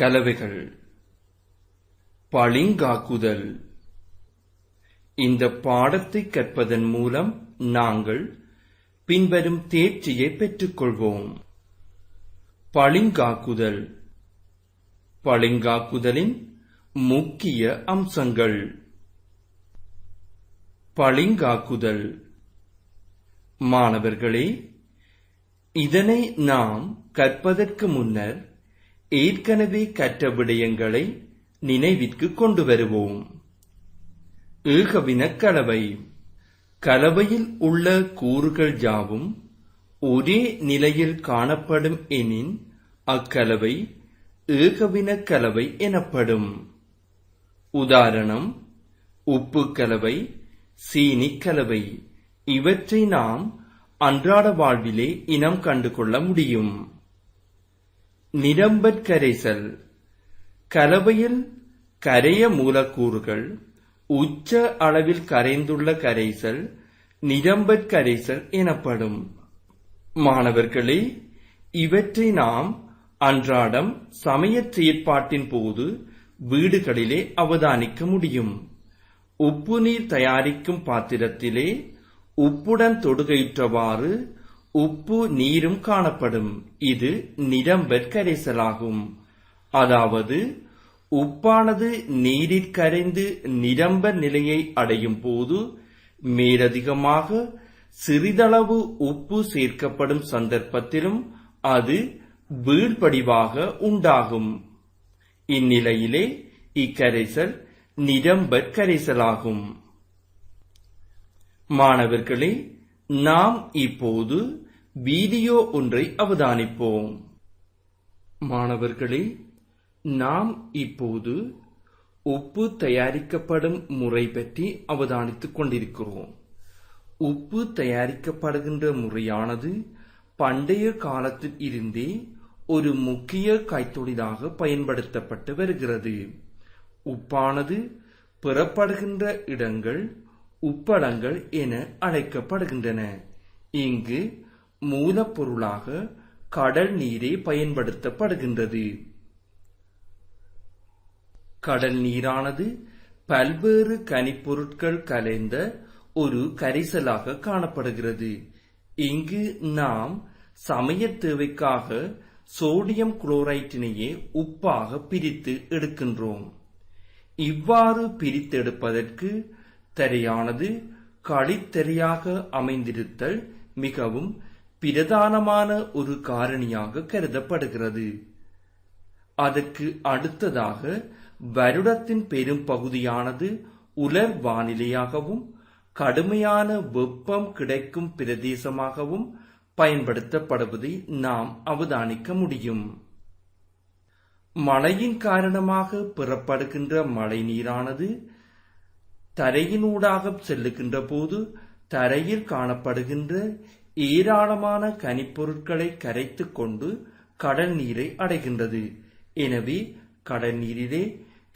கலவைகள் பளிங்காக்குதல். இந்த பாடத்தை கற்பதன் மூலம் நாங்கள் பின்வரும் தேர்ச்சியை பெற்றுக்கொள்வோம். பளிங்காக்குதல். பளிங்காக்குதலின் முக்கிய அம்சங்கள். பளிங்காக்குதல். மாணவர்களே இதனை நாம் கற்பதற்கு முன்னர் ஏற்கனவே கற்ற விடயங்களை நினைவிற்கு கொண்டு வருவோம். ஏகவின கலவை கலவையில் உள்ள கூறுகள் யாவும் ஒரே நிலையில் காணப்படும் எனின் அக்கலவை ஏகவின கலவை எனப்படும். உதாரணம் உப்பு கலவை சீனி கலவை இவற்றை நாம் அன்றாட வாழ்விலே இனம் கண்டு கொள்ள முடியும். நிரம்பற் கரைசல் கலவையில் கரைய மூலக்கூறுகள் உச்ச அளவில் கரைந்துள்ள கரைசல் நிரம்பற் கரைசல் எனப்படும். மாணவர்களே இவற்றை நாம் அன்றாடம் சமையற் செயற்பாட்டின் போது வீடுகளிலே அவதானிக்க முடியும். உப்பு நீர் தயாரிக்கும் பாத்திரத்திலே உப்புடன் தொடுகையுற்றவாறு உப்பு நீரும் காணப்படும். இது நிரம்பற் கரைசலாகும் அதாவது உப்பானது நீரிற் கரைந்து நிரம்ப நிலையை அடையும் போது மேலதிகமாக சிறிதளவு உப்பு சேர்க்கப்படும் சந்தர்ப்பத்திலும் அது வீழ்படிவாக உண்டாகும். இந்நிலையிலே இக்கரைசல் நிரம்பற் கரைசலாகும் மாணவர்களே நாம் இப்போது வீடியோ ஒன்றை அவதானிப்போம். மாணவர்களே நாம் இப்போது உப்பு தயாரிக்கப்படும் முறை பற்றி அவதானித்துக் கொண்டிருக்கிறோம். உப்பு தயாரிக்கப்படுகின்ற முறையானது பண்டைய காலத்தில் இருந்தே ஒரு முக்கிய கைத்தொழிலாக பயன்படுத்தப்பட்டு வருகிறது. உப்பானது பெறப்படுகின்ற இடங்கள் உப்பளங்கள் என அழைக்கப்படுகின்றன. இங்கு மூலப்பொருளாக கடல் நீரே பயன்படுத்தப்படுகின்றது. கடல் நீரானது பல்வேறு கனிப்பொருட்கள் கலைந்த ஒரு கரிசலாக காணப்படுகிறது. இங்கு நாம் சமய தேவைக்காக சோடியம் குளோரைட்டினையே உப்பாக பிரித்து எடுக்கின்றோம். இவ்வாறு பிரித்தெடுப்பதற்கு தரையானது களித்தரையாக அமைந்திருத்தல் மிகவும் பிரதானமான ஒரு காரணியாக கருதப்படுகிறது. அதற்கு அடுத்ததாக வருடத்தின் பெரும் பகுதியானது உலர் வானிலையாகவும் கடுமையான வெப்பம் கிடைக்கும் பிரதேசமாகவும் பயன்படுத்தப்படுவதை நாம் அவதானிக்க முடியும். மழையின் காரணமாக பெறப்படுகின்ற மழை நீரானது தரையினூடாக செல்லுகின்ற போது தரையில் காணப்படுகின்ற ஏராளமான கனிப்பொருட்களை கரைத்துக் கொண்டு கடல் நீரை அடைகின்றது. எனவே கடல் நீரிலே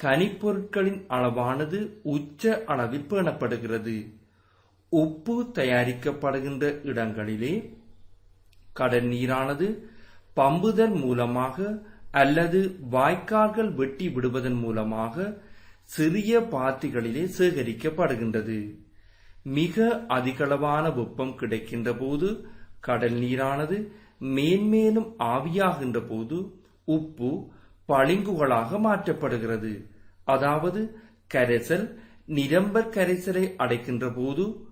கனிப்பொருட்களின் அளவானது உச்ச அளவில் பேணப்படுகிறது. உப்பு தயாரிக்கப்படுகின்ற இடங்களிலே கடல் நீரானது பம்புதன் மூலமாக அல்லது வாய்க்கால்கள் வெட்டி விடுவதன் மூலமாக சிறிய பாத்திகளிலே சேகரிக்கப்படுகின்றது. மிக அதிகளவான வெப்பம் கிடைக்கின்ற போது கடல் நீரானது மேன்மேலும் ஆவியாகின்ற போது உப்பு பளிங்குகளாக மாற்றப்படுகிறது. அதாவது கரைசல் நிரம்பர் கரைசலை அடைக்கின்ற போது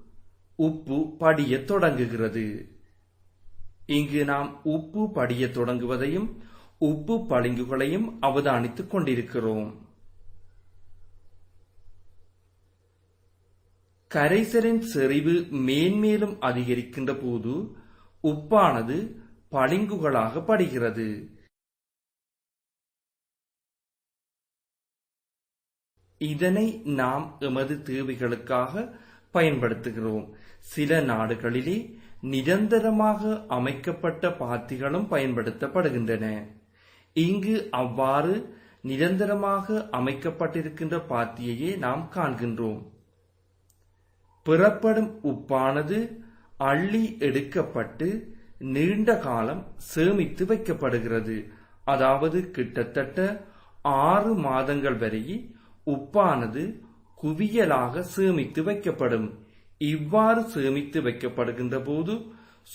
உப்பு படியத் தொடங்குகிறது. இங்கு நாம் உப்பு படியத் தொடங்குவதையும் உப்பு பளிங்குகளையும் அவதானித்துக் கொண்டிருக்கிறோம். கரைசலின் செறிவு மேன்மேலும் அதிகரிக்கின்ற போது உப்பானது பளிங்குகளாக படுகிறது. இதனை நாம் எமது தேவைகளுக்காக பயன்படுத்துகிறோம். சில நாடுகளிலே நிரந்தரமாக அமைக்கப்பட்ட பாத்திகளும் பயன்படுத்தப்படுகின்றன. இங்கு அவ்வாறு நிரந்தரமாக அமைக்கப்பட்டிருக்கின்ற பாத்தியையே நாம் காண்கின்றோம். பெறப்படும் உப்பானது அள்ளி எடுக்கப்பட்டு நீண்ட காலம் சேமித்து வைக்கப்படுகிறது. அதாவது கிட்டத்தட்ட ஆறு மாதங்கள் வரை உப்பானது குவியலாக சேமித்து வைக்கப்படும். இவ்வாறு சேமித்து வைக்கப்படுகின்ற போது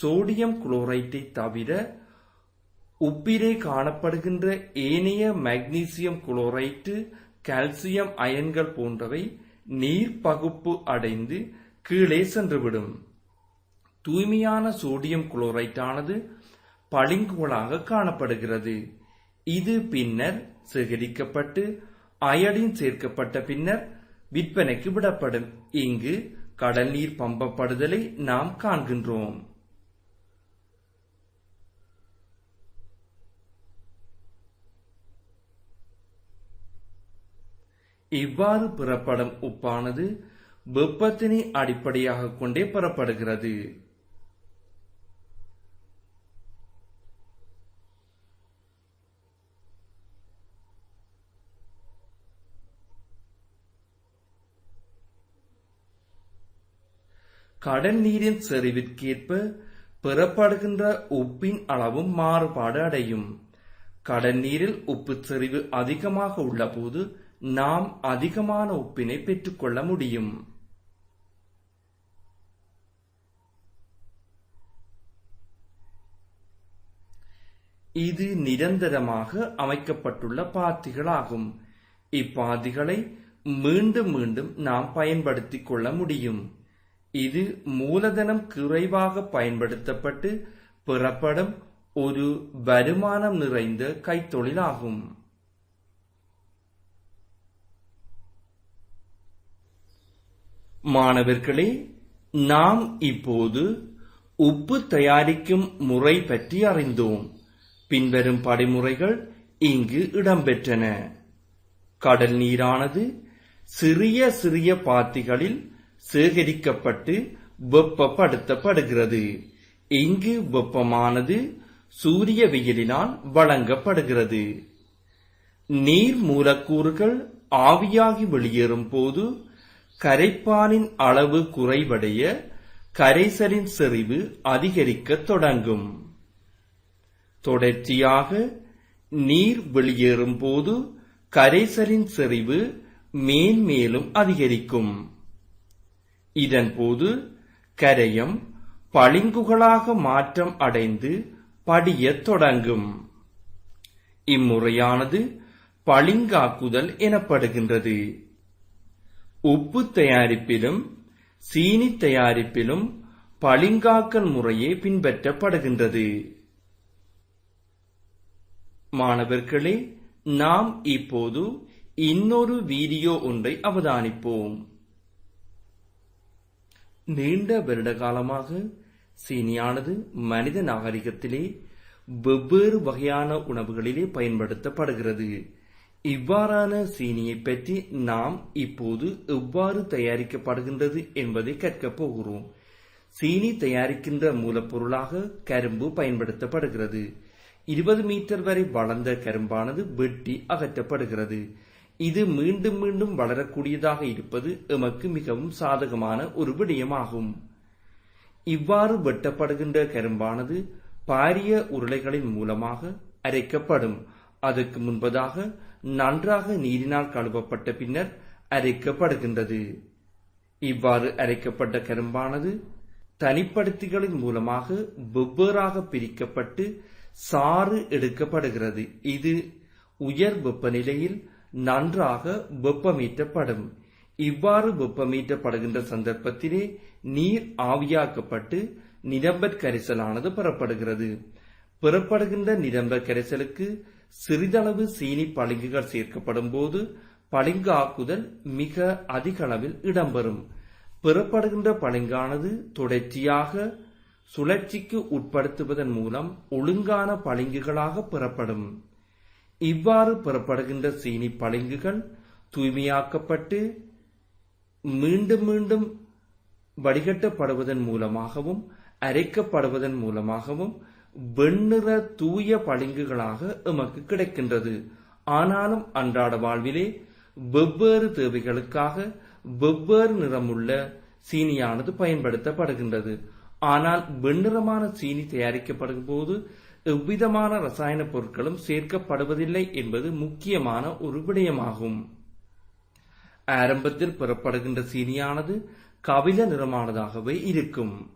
சோடியம் குளோரைட்டை தவிர உப்பிலே காணப்படுகின்ற ஏனைய மக்னீசியம் குளோரைட்டு கால்சியம் அயன்கள் போன்றவை நீர் பகுப்பு அடைந்து கீழே சென்றுவிடும். தூய்மையான சோடியம் குளோரைட்டானது பளிங்குகளாக காணப்படுகிறது. இது பின்னர் சேகரிக்கப்பட்டு அயடின் சேர்க்கப்பட்ட பின்னர் விற்பனைக்கு விடப்படும். இங்கு கடல் நீர் பம்பப்படுதலை நாம் காண்கின்றோம். இவ்வாறு பெறப்படும் உப்பானது வெப்பத்தினை அடிப்படையாக கொண்டே பெறப்படுகிறது. கடல் நீரின் செறிவிற்கேற்ப பெறப்படுகின்ற உப்பின் அளவும் மாறுபாடு அடையும். கடல் நீரில் உப்பு செறிவு அதிகமாக உள்ளபோது நாம் அதிகமான உப்பினை பெற்றுக்கொள்ள முடியும். இது நிரந்தரமாக அமைக்கப்பட்டுள்ள பாத்திகளாகும். இப்பாத்திகளை மீண்டும் மீண்டும் நாம் பயன்படுத்திக் கொள்ள முடியும். இது மூலதனம் குறைவாக பயன்படுத்தப்பட்டு பெறப்படும் ஒரு வருமானம் நிறைந்த கைத்தொழிலாகும். மாணவர்களே நாம் இப்போது உப்பு தயாரிக்கும் முறை பற்றி அறிந்தோம். பின்வரும் படிமுறைகள் இங்கு இடம்பெற்றன. கடல் நீரானது சிறிய சிறிய பாத்திகளில் சேகரிக்கப்பட்டு வெப்பப்படுத்தப்படுகிறது. இங்கு வெப்பமானது சூரிய வெயிலினால் வழங்கப்படுகிறது. நீர் மூலக்கூறுகள் ஆவியாகி வெளியேறும் போது கரைப்பானின் அளவு குறைவடைய கரைசலின் செறிவு அதிகரிக்கத் தொடங்கும். தொடர்ச்சியாக நீர் வெளியேறும் போது கரைசலின் செறிவு மேன்மேலும் அதிகரிக்கும். இதன்போது கரையம் பளிங்குகளாக மாற்றம் அடைந்து படியத் தொடங்கும். இம்முறையானது பளிங்காக்குதல் எனப்படுகின்றது. உப்பு தயாரிப்பிலும் சீனி தயாரிப்பிலும் பளிங்காக்கல் முறையே பின்பற்றப்படுகின்றது. மாணவர்களே நாம் இப்போது இன்னொரு வீடியோ ஒன்றை அவதானிப்போம். நீண்ட வருட காலமாக சீனியானது மனித நாகரிகத்திலே வெவ்வேறு வகையான உணவுகளிலே பயன்படுத்தப்படுகிறது. இவ்வாறான சீனியை பற்றி நாம் இப்போது எவ்வாறு தயாரிக்கப்படுகின்றது என்பதை கற்கப் போகிறோம். சீனி தயாரிக்கின்ற மூலப்பொருளாக கரும்பு பயன்படுத்தப்படுகிறது. இருபது மீட்டர் வரை வளர்ந்த கரும்பானது வெட்டி அகற்றப்படுகிறது. இது மீண்டும் மீண்டும் வளரக்கூடியதாக இருப்பது எமக்கு மிகவும் சாதகமான ஒரு விடயமாகும். இவ்வாறு வெட்டப்படுகின்ற கரும்பானது பாரிய உருளைகளின் மூலமாக அரைக்கப்படும். அதற்கு முன்பதாக நன்றாக நீரினால் கழுவப்பட்ட பின்னர் அரைக்கப்படுகின்றது. இவ்வாறு அரைக்கப்பட்ட கரும்பானது தனிப்படுத்திகளின் மூலமாக வெவ்வேறாக பிரிக்கப்பட்டு சாறு எடுக்கப்படுகிறது. இது உயர் வெப்பநிலையில் நன்றாக வெப்பமீட்டப்படும். இவ்வாறு வெப்பமீட்டப்படுகின்ற சந்தர்ப்பத்திலே நீர் ஆவியாக்கப்பட்டு நிரம்பற் கரைசலானது பெறப்படுகிறது. பெறப்படுகின்ற நிரம்ப கரைசலுக்கு சிறிதளவு சீனி பளிங்குகள் சேர்க்கப்படும் போது பளிங்கு ஆக்குதல் மிக அதிக அளவில் இடம்பெறும். பெறப்படுகின்ற பளிங்கானது தொடர்ச்சியாக சுழற்சிக்கு உட்படுத்துவதன் மூலம் ஒழுங்கான பளிங்குகளாக பெறப்படும். இவ்வாறு பெறப்படுகின்ற சீனி பளிங்குகள் தூய்மையாக்கப்பட்டு மீண்டும் மீண்டும் வடிகட்டப்படுவதன் மூலமாகவும் அரைக்கப்படுவதன் மூலமாகவும் வெண்ணிற தூய பளிங்குகளாக எமக்கு கிடைக்கின்றது. ஆனாலும் அன்றாட வாழ்விலே வெவ்வேறு தேவைகளுக்காக வெவ்வேறு நிறமுள்ள சீனியானது பயன்படுத்தப்படுகின்றது. ஆனால் வெண்ணிறமான சீனி தயாரிக்கப்படும் போது எவ்விதமான ரசாயன பொருட்களும் சேர்க்கப்படுவதில்லை என்பது முக்கியமான ஒரு விடயமாகும். ஆரம்பத்தில் பெறப்படுகின்ற சீனியானது கபில நிறமானதாகவே இருக்கும்.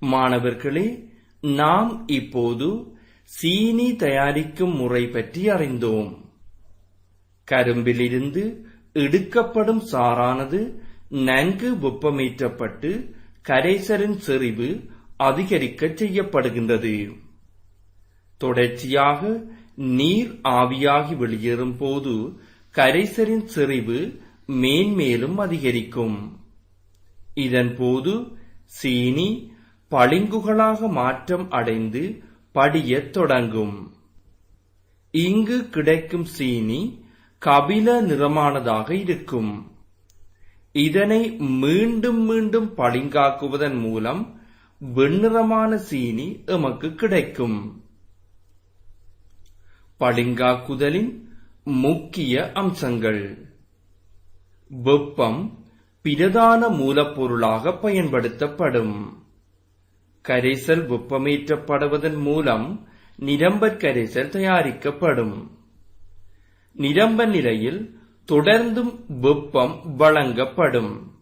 மாணவர்களே நாம் இப்போது சீனி தயாரிக்கும் முறை பற்றி அறிந்தோம். கரும்பிலிருந்து எடுக்கப்படும் சாறானது நன்கு வெப்பமேற்றப்பட்டு கரைசலின் செறிவு அதிகரிக்க செய்யப்படுகின்றது. தொடர்ச்சியாக நீர் ஆவியாகி வெளியேறும் போது கரைசலின் செறிவு மேன்மேலும் அதிகரிக்கும். இதன் போது சீனி பளிங்குகளாக மாற்றம் அடைந்து படியத் தொடங்கும். இங்கு கிடைக்கும் சீனி கபில நிறமானதாக இருக்கும். இதனை மீண்டும் மீண்டும் பளிங்காக்குவதன் மூலம் வெண்ணிறமான சீனி எமக்கு கிடைக்கும். பளிங்காக்குதலின் முக்கிய அம்சங்கள். வெப்பம் பிரதான மூலப்பொருளாக பயன்படுத்தப்படும். கரைசல் வெப்பமேற்றப்படுவதன் மூலம் நிரம்பற் கரைசல் தயாரிக்கப்படும். நிரம்ப நிலையில் தொடர்ந்தும் வெப்பம் வழங்கப்படும்.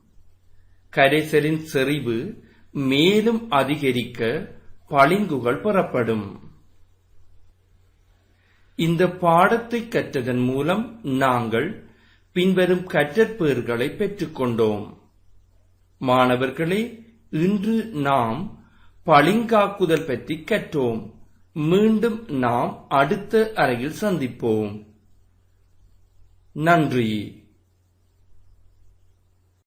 கரைசலின் செறிவு மேலும் அதிகரிக்க பளிங்குகள் பெறப்படும். இந்த பாடத்தை கற்றதன் மூலம் நாங்கள் பின்வரும் கற்றற்பேறுகளை பெற்றுக்கொண்டோம். மாணவர்களே இன்று நாம் பளிங்காக்குதல் பற்றி கற்றோம். மீண்டும் நாம் அடுத்த அறையில் சந்திப்போம். நன்றி.